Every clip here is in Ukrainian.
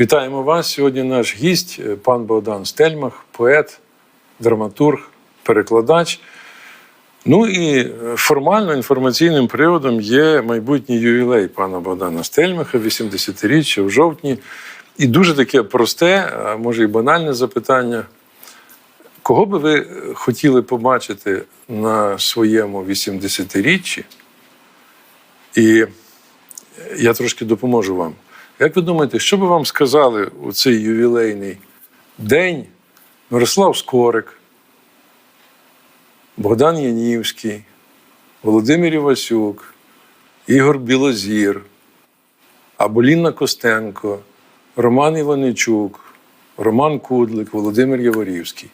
Вітаємо вас. Сьогодні наш гість, е, пан Богдан Стельмах, поет, драматург, перекладач. Ну і е, формально інформаційним приводом є майбутній ювілей пана Богдана Стельмаха, 80-річчя в жовтні. І дуже таке просте, а може і банальне запитання. Кого би ви хотіли побачити на своєму 80-річчі? І я трошки допоможу вам. Як ви думаєте, що би вам сказали у цей ювілейний день Мирослав Скорик, Богдан Янівський, Володимир Івасюк, Ігор Білозір, або Лінна Костенко, Роман Іваничук, Роман Кудлик, Володимир Яворівський?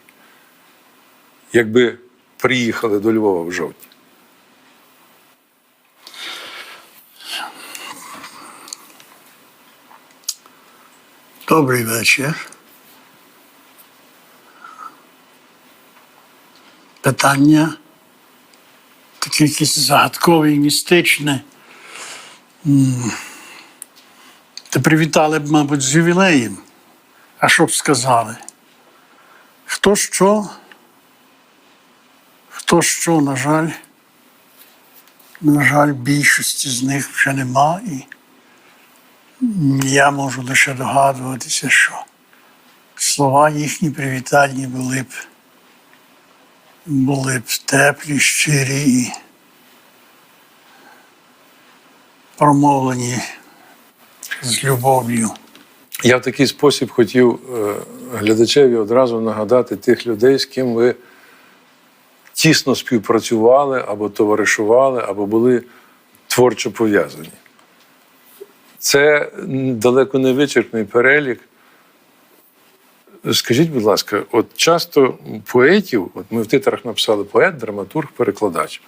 Якби приїхали до Львова в жовтні? Добрий вечір. Питання таке якесь загадкове і містичне. Та привітали б, мабуть, з ювілеєм. А що б сказали? Хто що? Хто що, на жаль, на жаль, більшості з них вже нема. І я можу лише догадуватися, що слова їхні привітальні були б, були б теплі, щирі і промовлені з любов'ю. Я в такий спосіб хотів е, глядачеві одразу нагадати тих людей, з ким ви тісно співпрацювали або товаришували, або були творчо пов'язані. Це далеко не вичерпний перелік. Скажіть, будь ласка, от часто поетів, от ми в титрах написали поет, драматург, перекладач.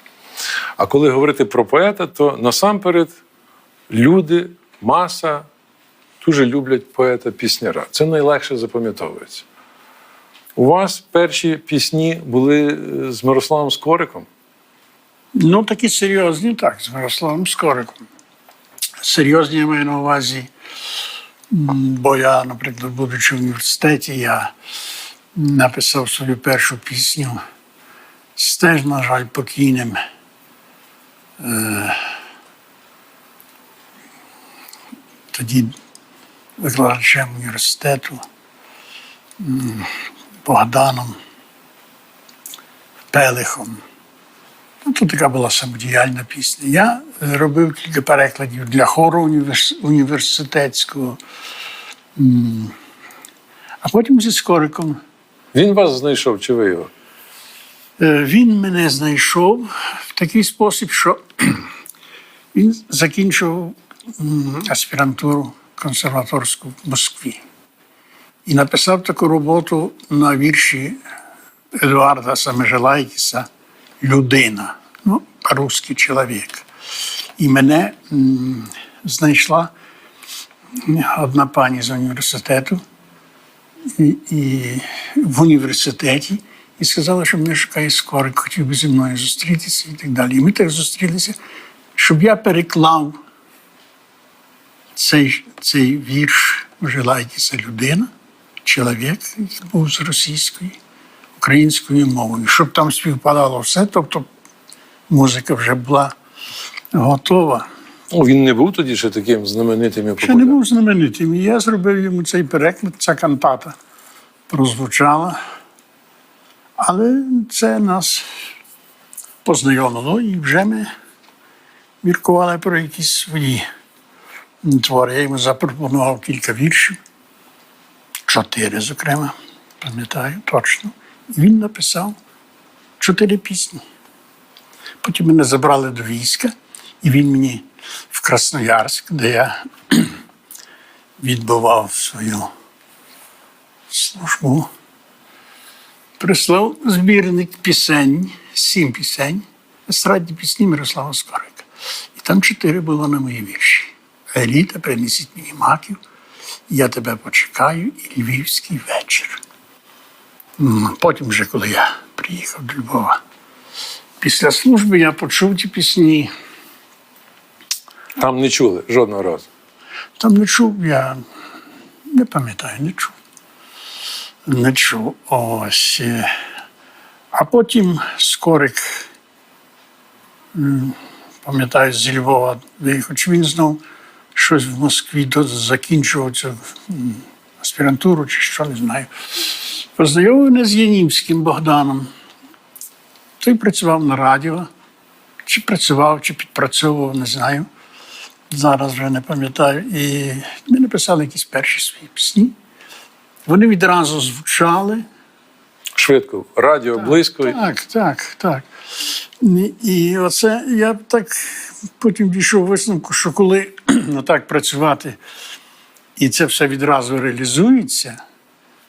А коли говорити про поета, то насамперед люди, маса дуже люблять поета-пісняра. Це найлегше запам'ятовується. У вас перші пісні були е, з Мирославом Скориком. Ну, такі серйозні, так, з Мирославом Скориком. Серйозні я маю на увазі, бо я, наприклад, будучи в університеті, я написав свою першу пісню з теж, на жаль, покійним. е, Тоді викладачем університету Богданом Пелихом. Ну, тут така була самодіяльна пісня. Я е, робив кілька перекладів для хору університетського. А потім зі Скориком. Він вас знайшов, чи ви його? Е, Він мене знайшов в такий спосіб, що він закінчив аспірантуру консерваторську в Москві і написав таку роботу на вірші Едуарда Самежелайкіса Людина, ну, по-русски чоловік. І мене знайшла одна пані з університету і, і в університеті і сказала, що мене шукає скорик, хотів би зі мною зустрітися і так далі. І ми так зустрілися, щоб я переклав цей, цей вірш Желайтеся людина, чоловік, який був з російської, українською мовою, щоб там співпадало все, тобто музика вже була готова. Ну, він не був тоді ще таким знаменитим і Ще не був знаменитим. І я зробив йому цей переклад, ця кантата прозвучала. Але це нас познайомило, і вже ми міркували про якісь свої твори. Я йому запропонував кілька віршів, чотири, зокрема, пам'ятаю точно. Він написав чотири пісні. Потім мене забрали до війська, і він мені в Красноярськ, де я відбував свою службу, прислав збірник пісень, сім пісень, естрадні пісні Мирослава Скорика. І там чотири було на мої вірші. Еліта, принесіть мені маків, я тебе почекаю і львівський вечір. Потім, вже, коли я приїхав до Львова, після служби я почув ті пісні. Там не чули жодного разу. Там не чув я Не пам'ятаю, не чув. Не чув. Ось. А потім Скорик, пам'ятаю, зі Львова виїхав. Чи він знов щось в Москві закінчував цю аспірантуру, чи що не знаю. Познайомив мене з Янівським Богданом. Той працював на радіо, чи працював, чи підпрацьовував, не знаю. Зараз вже не пам'ятаю. І ми написали якісь перші свої пісні. Вони відразу звучали. Швидко, радіо близько. Так, так, так. І- оце я так потім дійшов висновку, що коли так працювати, і це все відразу реалізується,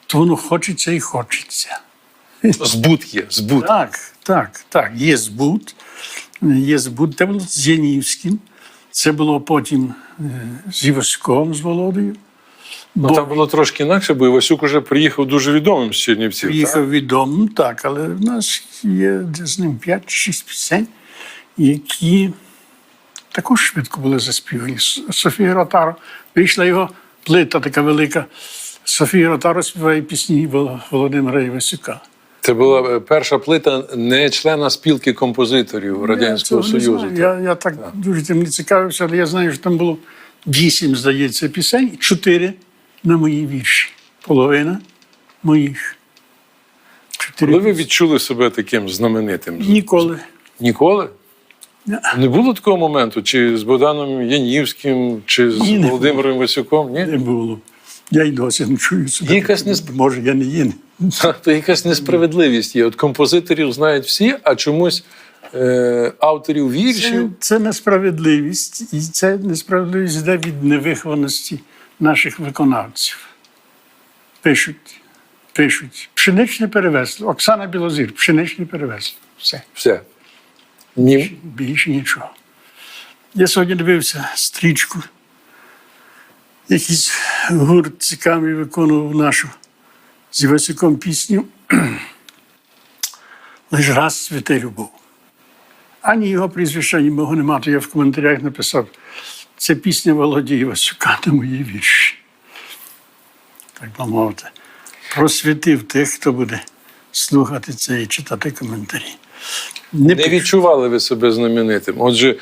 то воно хочеться і хочеться. Збут є, збут. Так, так, так. Є збут. Є збут. Це було з Янівським. Це було потім е, з Іваськом, з Володою. Ну, там було трошки інакше, бо Івасюк уже приїхав дуже відомим з Чернівців. так? Приїхав відомим, так, але в нас є з ним 5-6 пісень, які також швидко були заспівані. Софія Ротаро, вийшла його плита така велика. Софія Ротаро співає пісні Володимира Івасюка. Це була е, перша плита не члена спілки композиторів Радянського Я Союзу. Я, я так дуже тим не цікавився, але я знаю, що там було вісім, здається, пісень, чотири на мої вірші. Половина моїх. Чотири Коли ви відчули себе таким знаменитим? Ніколи. Ніколи? Ні. Не було такого моменту, чи з Богданом Янівським, чи з Ні, Володимиром Васюком? Ні? Не було. Я й досі не чую себе. Якась несп- Може, я не. Та, То якась несправедливість є. От композиторів знають всі, а чомусь е, авторів Це, віршів. це несправедливість, і це несправедливість йде від невихованості наших виконавців. Пишуть, пишуть. Пшеничне перевесло. Оксана Білозір, пшеничне перевесло. Все. Все. Ні. Більше нічого. Я сьогодні дивився стрічку. Якийсь гурт цікавий виконував нашу з Івасюком пісню. Лиш раз святе любов. Ані його прізвища, ні мого нема, то я в коментарях написав. Це пісня Володі Івасюка на мої вірші. Так би мовити. Просвітив тих, хто буде слухати це і читати коментарі. Не пишу. відчували ви себе знаменитим. Отже,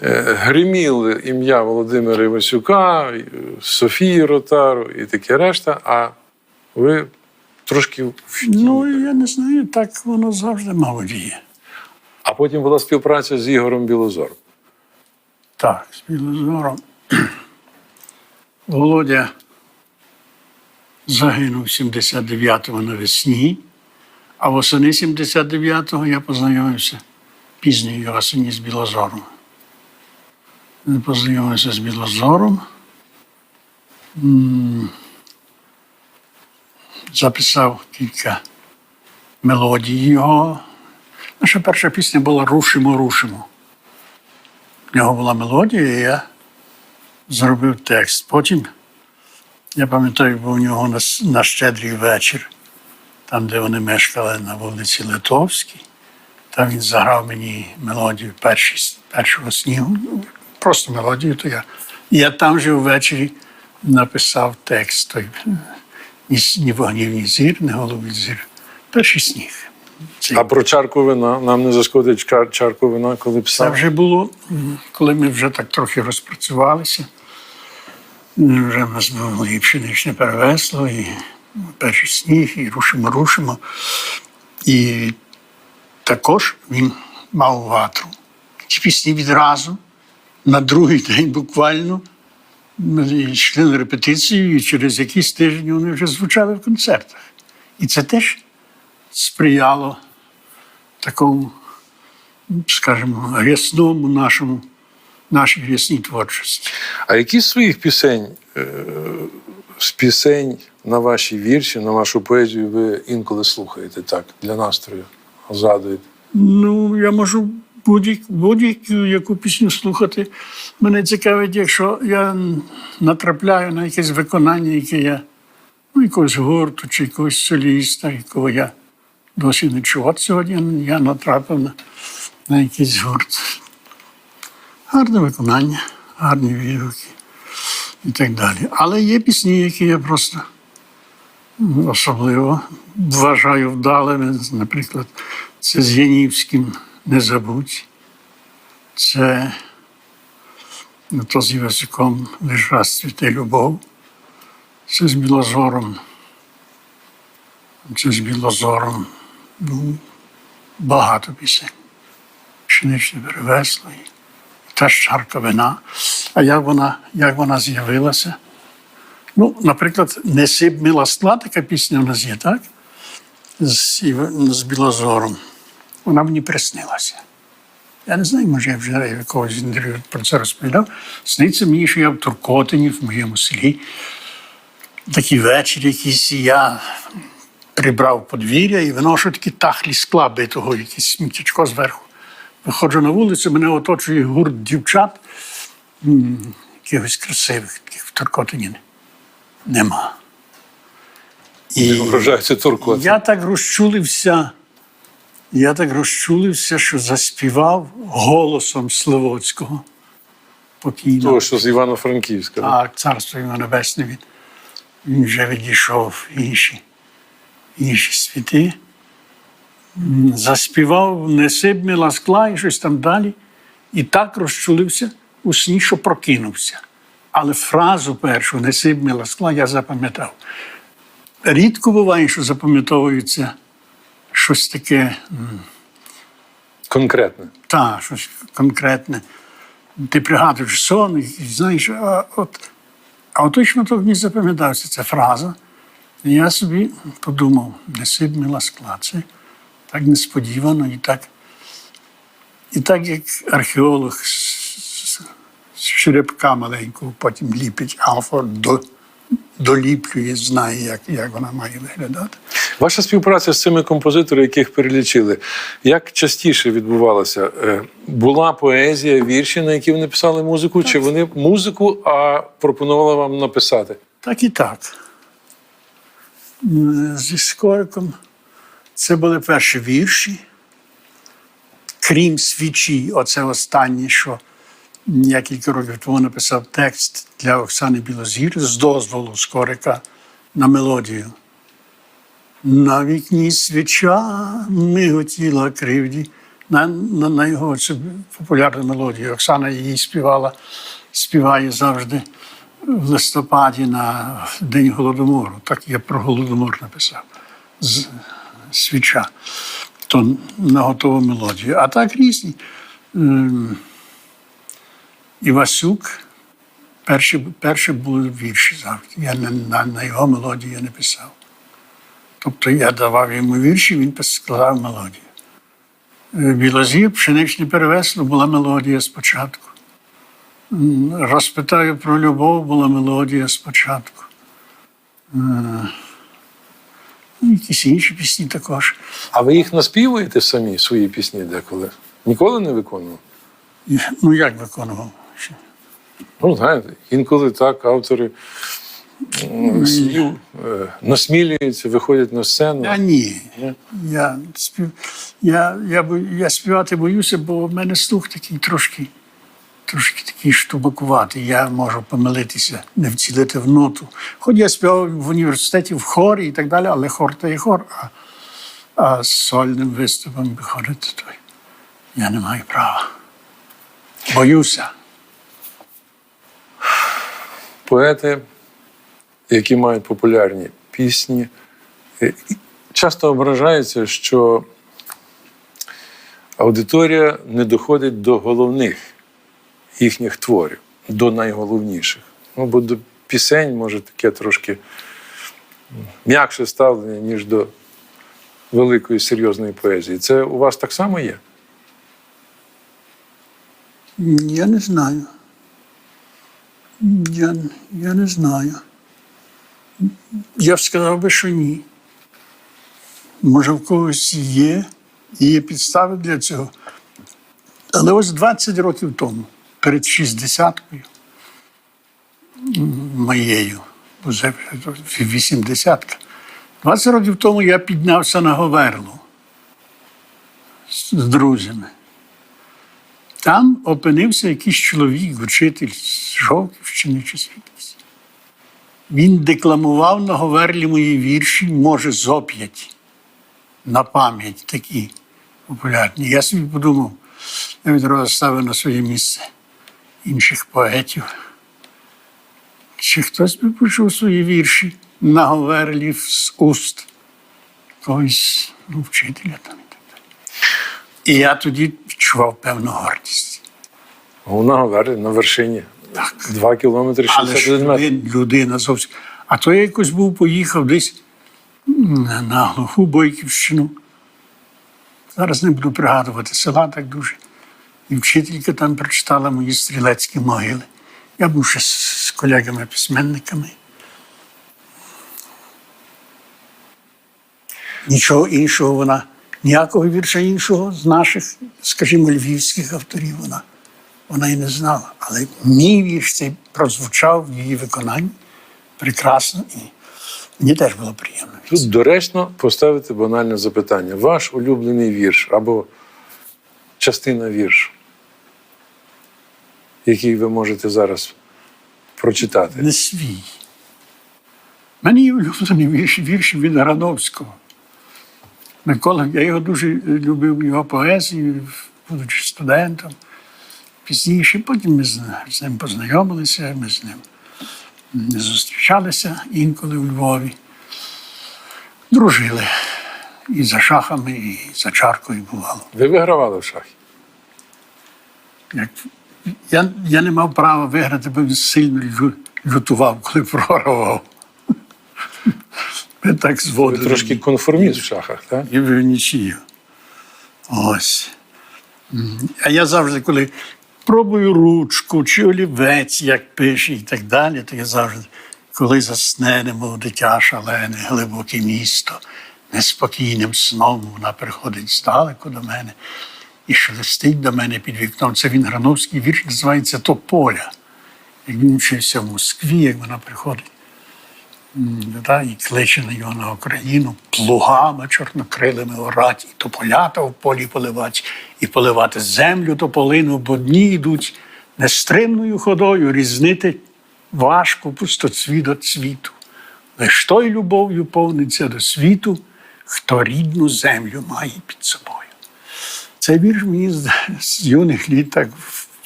гриміли ім'я Володимира Івасюка, е, Софії Ротару і таке решта, а ви трошки. Ну, я не знаю, так воно завжди мало діє. А потім була співпраця з Ігорем Білозором. Так, з Білозором. Володя загинув 79-го навесні, а восени 79-го я познайомився пізньої осені з Білозором. Познайомився з Білозором. Записав кілька мелодій його. Наша перша пісня була Рушимо, рушимо. В нього була мелодія, і я зробив текст. Потім, я пам'ятаю, був у нього на, на щедрий вечір, там, де вони мешкали на вулиці Литовській. Там він заграв мені мелодію першого снігу. Просто мелодію, то я. Я там же ввечері написав текст той ні, ні вогнів, ні зір, ні голубий зір. Перший сніг. Цей А про чарку вина нам не зашкодить чар- чарку вина, коли Це вже було, коли ми вже так трохи розпрацювалися. Вже в нас було і пшеничне перевесло, і перший сніг, і рушимо, рушимо. І також він мав ватру. Ті пісні відразу, на другий день буквально, йшли на репетицію, і через якийсь тиждень вони вже звучали в концертах. І це теж сприяло такому скажімо, рясному нашому, нашій рясній творчості. А які з своїх пісень, е, з пісень на ваші вірші, на вашу поезію ви інколи слухаєте так, для настрою, згадуєте? Ну, я можу будь-яку будь яку пісню слухати. Мене цікавить, якщо я натрапляю на якесь виконання, яке я, ну, якогось гурту чи якогось соліста, якого я досі не чув. От сьогодні я натрапив на, на якийсь гурт. Гарне виконання, гарні відгуки. і так далі. Але є пісні, які я просто особливо вважаю вдалими. Наприклад, це з Янівським забудь. Це то з язиком раз цвіте любов. Це з Білозором. Це з Білозором. Ну, багато пісень. Пшеничне перевесло і та ж чарка вина. А як вона, як вона з'явилася? Ну, наприклад, Неси б мила скла, така пісня в нас є, так? З, з Білозором. Вона мені приснилася. Я не знаю, може, я вже в якогось інтерв'ю про це розповідав. Сниться мені, що я в Туркотині, в моєму селі. Такий вечір якийсь, я прибрав подвір'я і виношу такі тахлі скла битого, якесь сміттячко зверху. Виходжу на вулицю, мене оточує гурт дівчат, якихось красивих, таких в Туркотині нема. І я так розчулився, я так розчулився, що заспівав голосом Сливоцького. Покійно. Того, що з Івано-Франківська. Так, царство йому небесне він, він вже відійшов в інші, інші світи. Заспівав неси б мила скла і щось там далі. І так розчулився у сні, що прокинувся. Але фразу першу неси б мила скла я запам'ятав. Рідко буває, що запам'ятовується щось таке Конкретне. та, щось конкретне. Ти пригадуєш сон, і знаєш, а от, а точно так мені запам'ятався ця фраза. І я собі подумав, неси б мила скла. Це так несподівано і так, і так як археолог з, з, з черепка маленького потім ліпить алфа, до, доліплює, знає, як, як вона має виглядати. Ваша співпраця з цими композиторами, яких перелічили, як частіше відбувалася? Е, Була поезія, вірші, на які вони писали музику, чи вони музику, а пропонували вам написати? Так і так. Зі Скориком це були перші вірші. Крім свічі, оце останнє, що я кілька років тому написав текст для Оксани Білозір з дозволу Скорика на мелодію. На вікні свіча миготіла кривді. На, на, на його цю популярну мелодію. Оксана її співала, співає завжди в листопаді на День Голодомору. Так я про Голодомор написав. З свіча. То на готову мелодію. А так різні. Ем, Івасюк. Перші, перші були вірші завжди. Я на, на його мелодію я не писав. Тобто я давав йому вірші, він складав мелодію. Е, Білозір, пшеничне перевесло була мелодія спочатку. Розпитаю про любов була мелодія спочатку. Е, ну, Якісь інші пісні також. А ви їх наспівуєте самі, свої пісні деколи? Ніколи не виконував? Ну, як виконував? Ну, знаєте, інколи так автори слів е, насмілюються, виходять на сцену. А ні. Ні? Я, спів... я, я, я співати боюся, бо в мене слух такий трошки, трошки такий штубакуватий. Я можу помилитися, не вцілити в ноту. Хоч я співав в університеті в хорі і так далі, але хор то є хор. А, а з сольним виступом виходити, то я не маю права. Боюся. Поети, які мають популярні пісні, е, часто ображаються, що аудиторія не доходить до головних їхніх творів, до найголовніших. Ну, бо до пісень може таке трошки м'якше ставлення, ніж до великої серйозної поезії. Це у вас так само є? Я не знаю. Я, я не знаю. Я б сказав би, що ні. Може, в когось є, є підстави для цього. Але ось 20 років тому, перед 60-кою м, моєю, вже 80-ка, 20 років тому я піднявся на Говерлу з друзями. Там опинився якийсь чоловік, учитель з Жовківщини чи. Він декламував на Говерлі мої вірші, може, зоп'ять на пам'ять такі популярні. Я собі подумав, я відразу ставив на своє місце інших поетів. Чи хтось би почув свої вірші на Говерлі з уст когось ну, вчителя там і так далі. І я тоді відчував певну гордість. Вона говорить на вершині. Так. Два кілометри Але ж 61 метр. людина, людина зовсім. А то я якось був поїхав десь на глуху Бойківщину. Зараз не буду пригадувати села так дуже. І вчителька там прочитала мої стрілецькі могили. Я був ще з з колегами-письменниками. Нічого іншого вона, ніякого вірша іншого з наших, скажімо, львівських авторів вона, вона і не знала. Але мій вірш цей прозвучав в її виконанні прекрасно і мені теж було приємно. Тут доречно поставити банальне запитання. Ваш улюблений вірш або частина віршу, який ви можете зараз прочитати. не свій. Мені є улюблений вірш, вірш від Грановського. Микола, я його дуже любив, його поезію, будучи студентом. Пізніше, потім ми з ним познайомилися, ми з ним зустрічалися інколи у Львові. Дружили і за шахами, і за чаркою бувало. Ви вигравали в шахі? Як... Я, я не мав права виграти, бо він сильно лютував, коли програвав. Ми так Ви трошки конформіст в шахах, так? І в нічию. Ось. А я завжди, коли пробую ручку чи олівець, як пише, і так далі, то я завжди, коли засне, немов дитя шалене, глибоке місто, неспокійним сном вона приходить здалеку до мене і шелестить до мене під вікном. Це він Грановський вірш називається Тополя. Як він вчився в Москві, як вона приходить та, і кличе на його на Україну плугами чорнокрилими орать, і тополята в полі поливать, і поливати землю тополину, бо дні йдуть нестримною ходою, різнити важко пустоцвіт від цвіту. Лиш той любов'ю повниться до світу, хто рідну землю має під собою. Цей вірш мені з, з юних літ так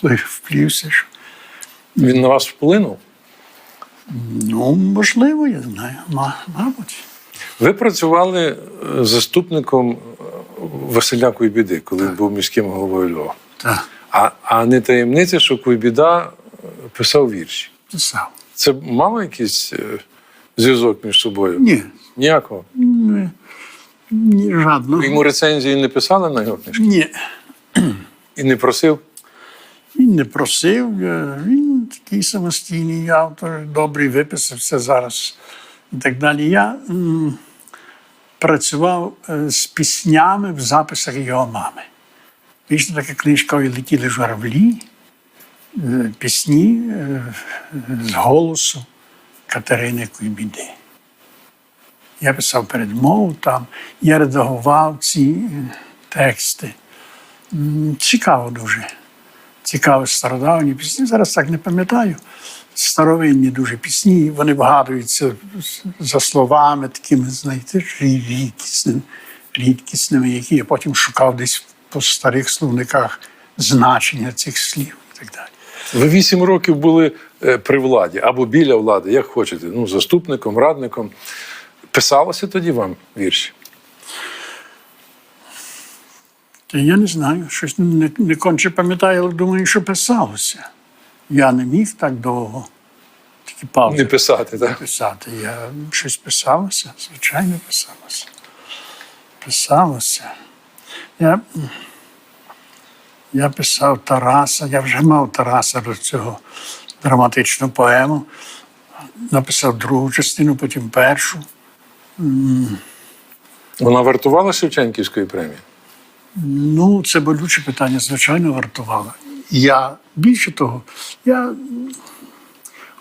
вплівся, що Він на вас вплинув? ну, можливо, я знаю, мабуть. Ви працювали е, заступником е, Василя Куйбіди, коли він був міським головою Львова. Так, А, а не таємниця, що Куйбіда е, писав вірші. писав. Це мало якийсь зв'язок між собою? Ні, Ніякого. ні, ні жадно. Йому рецензії не писали на його книжки? Ні. І не просив? Він не просив, він такий самостійний автор, добрий виписався зараз і так далі. Я м, працював е, з піснями в записах його мами. Вийшла така книжка «Ой, летіли журавлі, е, пісні е, з голосу Катерини Куйбіди. Я писав передмову там, я редагував ці тексти. Цікаво дуже. Цікаві стародавні пісні. Зараз так не пам'ятаю. Старовинні дуже пісні, вони вгадуються за словами, такими, знаєте, рідкісними, рідкісними, які я потім шукав десь по старих словниках значення цих слів і так далі. Ви вісім років були е, при владі або біля влади, як хочете, ну, заступником, радником. Писалося тоді вам вірші? Я не знаю, щось не, не конче пам'ятаю, але думаю, що писалося. Я не міг так довго, тільки паузу Не писати, так? писати. Я щось писалося, звичайно, писалося. Писалося. Я, я писав Тараса, я вже мав Тараса до цього драматичну поему. Написав другу частину, потім першу. Вона вартувала Шевченківської премії? Ну, це болюче питання, звичайно, вартувало. Я більше того, я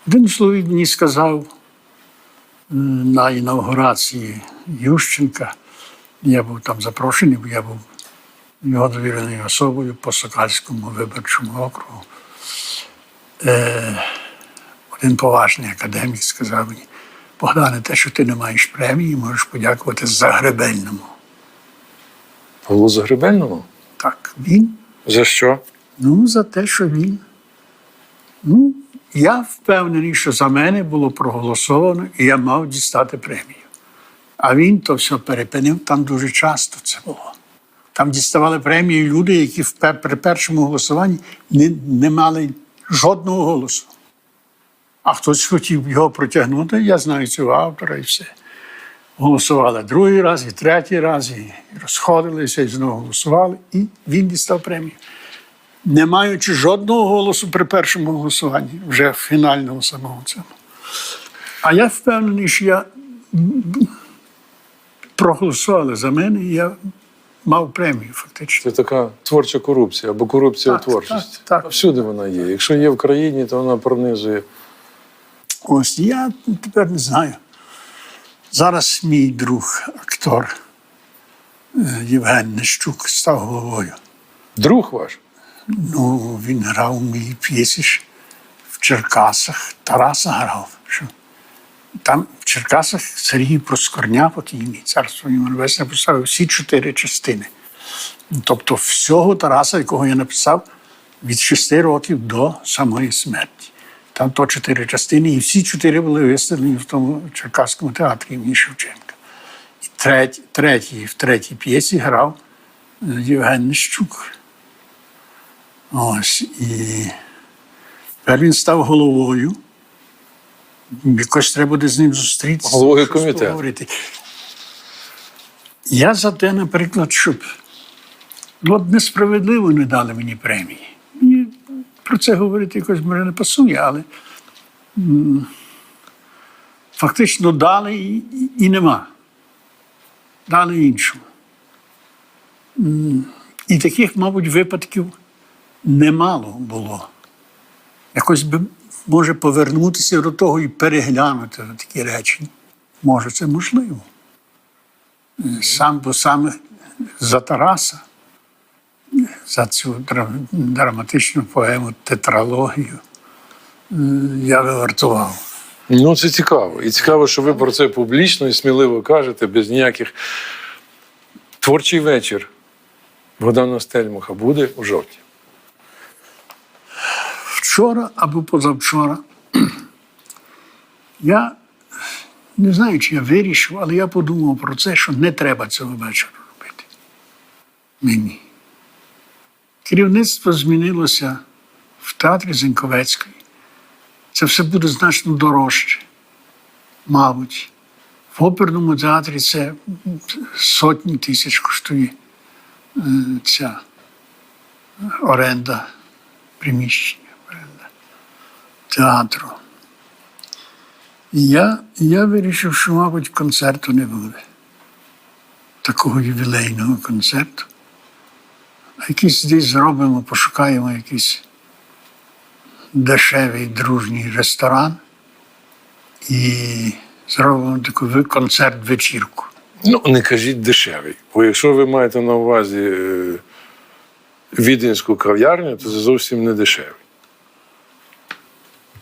один чоловік мені сказав на інаугурації Ющенка, я був там запрошений, бо я був його довіреною особою по Сокальському виборчому округу. Е, один поважний академік сказав мені, Богдане, те, що ти не маєш премії, можеш подякувати Загребельному. Павлу Загребельному? Так, він За що? Ну, за те, що він. Ну, я впевнений, що за мене було проголосовано, і я мав дістати премію. А він то все перепинив, там дуже часто це було. Там діставали премії люди, які при першому голосуванні не, не мали жодного голосу. А хтось хотів його протягнути, я знаю цього автора і все. Голосували другий раз, і третій раз, і розходилися, і знову голосували, і він дістав премію не маючи жодного голосу при першому голосуванні, вже в фінальному самому цьому. А я впевнений, що я проголосували за мене, і я мав премію фактично. Це така творча корупція або корупція Так, у творчості. так, так. Всюди вона є. Якщо є в країні, то вона пронизує. Ось я тепер не знаю. Зараз мій друг, актор е, Євген Нещук, став головою. Друг ваш? Ну, він грав моїй п'єсі в Черкасах. Тараса грав. Що? Там в Черкасах Сергій Проскорня, покійний, царство йому небесне, поставив всі чотири частини. Тобто всього Тараса, якого я написав, від шести років до самої смерті. Там то чотири частини, і всі чотири були виставлені в тому Черкаському театрі імені Шевченка. І третій, третій, в третій п'єсі грав е, Євген Нищук. Ось і тепер він став головою. Якось треба буде з ним зустрітися. Головою комітету. Я за те, наприклад, щоб ну, от несправедливо не дали мені премії. Мені про це говорити якось мене не пасує, але м, фактично дали і, і, нема. Дали іншому. І таких, мабуть, випадків немало було. Якось би може повернутися до того і переглянути такі речі. Може, це можливо. Сам бо саме за Тараса, за цю драматичну поему тетралогію е, я вивартував. Ну, це цікаво. І цікаво, що ви про це публічно і сміливо кажете, без ніяких. Творчий вечір Богдана Стельмаха буде у жовтні. Вчора або позавчора я не знаю, чи я вирішив, але я подумав про це, що не треба цього вечора робити. Мені. Керівництво змінилося в театрі Зеньковецької. Це все буде значно дорожче, мабуть. В оперному театрі це сотні тисяч коштує е, ця оренда приміщення, оренда театру. І я, я вирішив, що, мабуть, концерту не буде. Такого ювілейного концерту. А якийсь десь зробимо, пошукаємо якийсь дешевий дружній ресторан і зробимо таку концерт-вечірку. Ну, не кажіть дешевий. Бо якщо ви маєте на увазі е, віденську кав'ярню, то це зовсім не дешевий.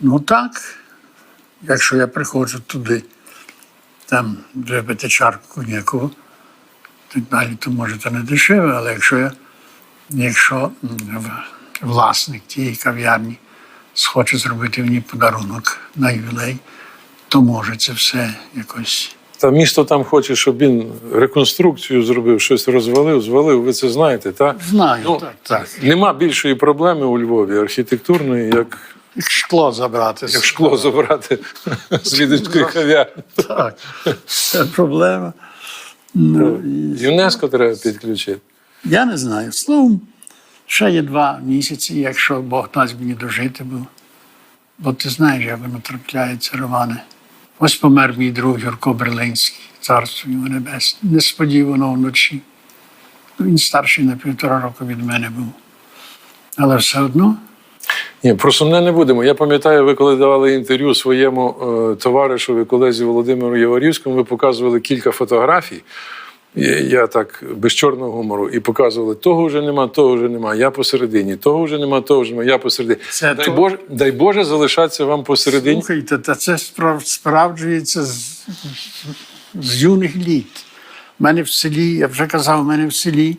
Ну так, якщо я приходжу туди, там випити чарку коньяку, так далі, то може це не дешеве, але якщо я, якщо власник тієї кав'ярні схоче зробити мені подарунок на ювілей, то може це все якось. Та місто там хоче, щоб він реконструкцію зробив, щось розвалив, звалив. Ви це знаєте, так? Знаю, Ну, так, так. Нема більшої проблеми у Львові архітектурної, Як шкло забрати. як шкло забрати з віденської кав'ярні. Так, це проблема. Ну, і ЮНЕСКО треба підключити. Я не знаю. Словом, ще є два місяці, якщо Бог дасть мені дожити, бо, бо ти знаєш, як воно трапляється, Романе. Ось помер мій друг Юрко Берлинський, царство йому небесне, несподівано вночі. Ну, Він старший на півтора року від мене був. Але все одно Ні, про сумне не будемо. Я пам'ятаю, ви коли давали інтерв'ю своєму е, товаришові, колезі Володимиру Яворівському, ви показували кілька фотографій. Я, так без чорного гумору і показували, того вже нема, того вже нема, я посередині, того вже нема, того вже нема, я посередині. Це дай, то- Боже, дай Боже залишатися вам посередині. Слухайте, та це справ- справджується з, з юних літ. У мене в селі, я вже казав, у мене в селі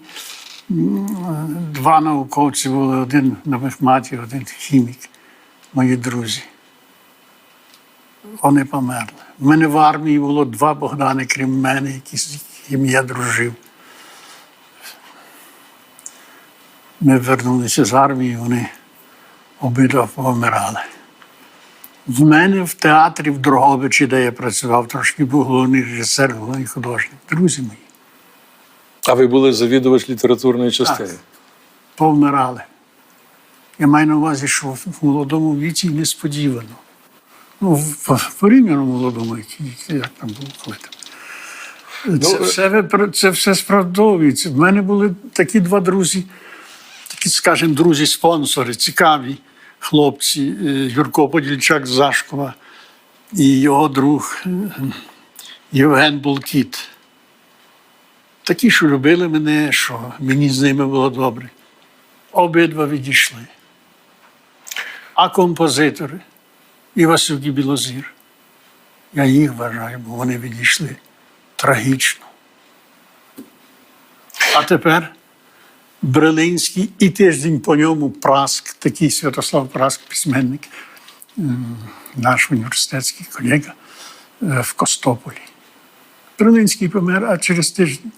два науковці були, один на мехматі, один хімік, мої друзі. Вони померли. У мене в армії було два Богдани, крім мене, які, з яким я дружив. Ми вернулися з армії, вони обидва помирали. В мене в театрі в Дрогобичі, де я працював, трошки був головний режисер, головний художник. Друзі мої, А ви були завідувач літературної частини. повмирали. Я маю на увазі, що в молодому віці несподівано. Ну, в порівняно молодому, як там було коли там. Це, Ну, все, випра- це все справдовується. В мене були такі два друзі, такі, скажімо, друзі-спонсори, цікаві хлопці, е, Юрко Подільчак з Зашкова і його друг е, Євген Булкіт. Такі, що любили мене, що мені з ними було добре. Обидва відійшли. А композитори і Васюк і Білозір. Я їх вважаю, бо вони відійшли трагічно. А тепер Брелинський і тиждень по ньому Праск, такий Святослав Праск, письменник, наш університетський колега е, в Костополі. Брелинський помер, а через тиждень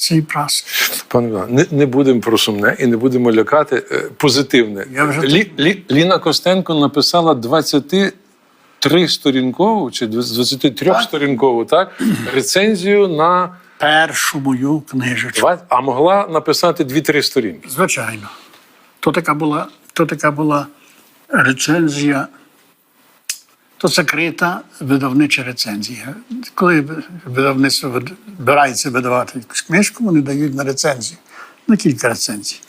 цей Праск. Пане не, не будемо про сумне і не будемо лякати. Е, Позитивне. Я вже Лі, Лі, Ліна Костенко написала 23 сторінкову чи 23 сторінкову так, рецензію на Першу мою книжечку. а могла написати 2-3 сторінки. Звичайно. То така була, то така була рецензія, то закрита видавнича рецензія. Коли видавництво збирається видавати якусь книжку, вони дають на рецензію, на кілька рецензій.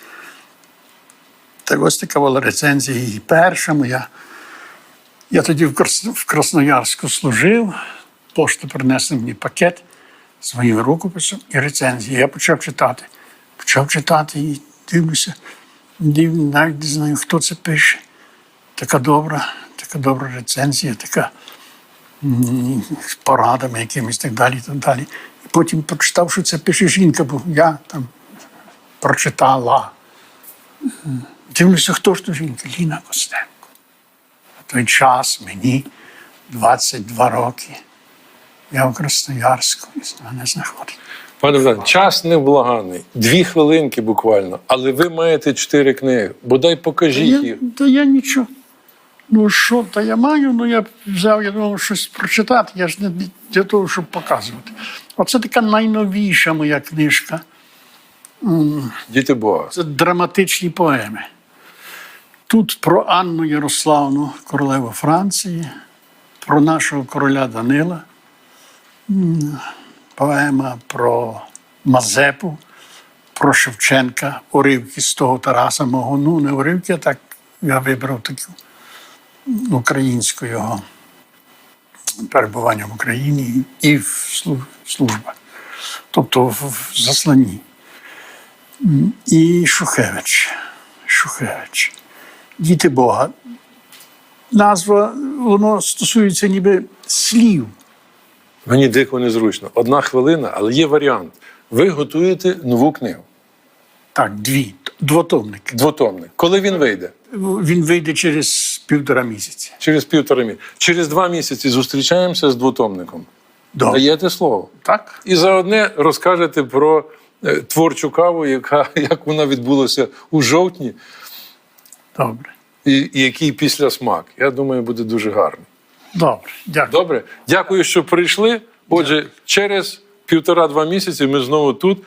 Так ось така була рецензія. І перша моя. Я тоді в Красноярську служив, пошта принесла мені пакет з моїм рукописом і рецензії. Я почав читати. Почав читати і дивлюся, див, навіть не знаю, хто це пише. Така добра, така добра рецензія, така з порадами якимись так далі. і Так далі. І потім прочитав, що це пише жінка, бо я там прочитала. Дивлюся, хто ж то жінка? Ліна Костенко. На той час мені 22 роки. Я в Красноярську мене знаходить. Пане Богдан, час невблаганий. Дві хвилинки буквально, але ви маєте чотири книги. Бодай покажіть їх. та я нічого. Ну що, та я маю, ну я взяв, я думав, щось прочитати. Я ж не для того, щоб показувати. Оце така найновіша моя книжка. Діти Бога. Це драматичні поеми. Тут про Анну Ярославну, королеву Франції, про нашого короля Данила, поема про Мазепу, про Шевченка, уривки з того Тараса мого. Ну, не уривки, а так я вибрав таку українську його перебування в Україні і в слу- службах, тобто в в засланні. І Шухевич. Шухевич. Діти Бога. Назва, воно стосується ніби слів. Мені дико незручно. Одна хвилина, але є варіант. Ви готуєте нову книгу. Так, дві. Двотомник. Двотомник. Коли він вийде? Він вийде через півтора місяця. Через півтора місяці. Через два місяці зустрічаємося з двотомником. Добре. Даєте слово. Так? І за одне розкажете про е, творчу каву, яка як вона відбулася у жовтні, Добре. і, і який після смак. Я думаю, буде дуже гарно. Добре. Дякую. Добре, дякую, що прийшли. Отже, через півтора-два місяці ми знову тут.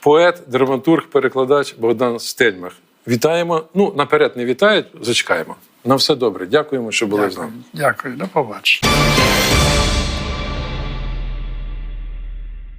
Поет, драматург, перекладач Богдан Стельмах. Вітаємо. Ну, наперед не вітають, зачекаємо. На все добре. Дякуємо, що були з нами. Дякую. До побачення.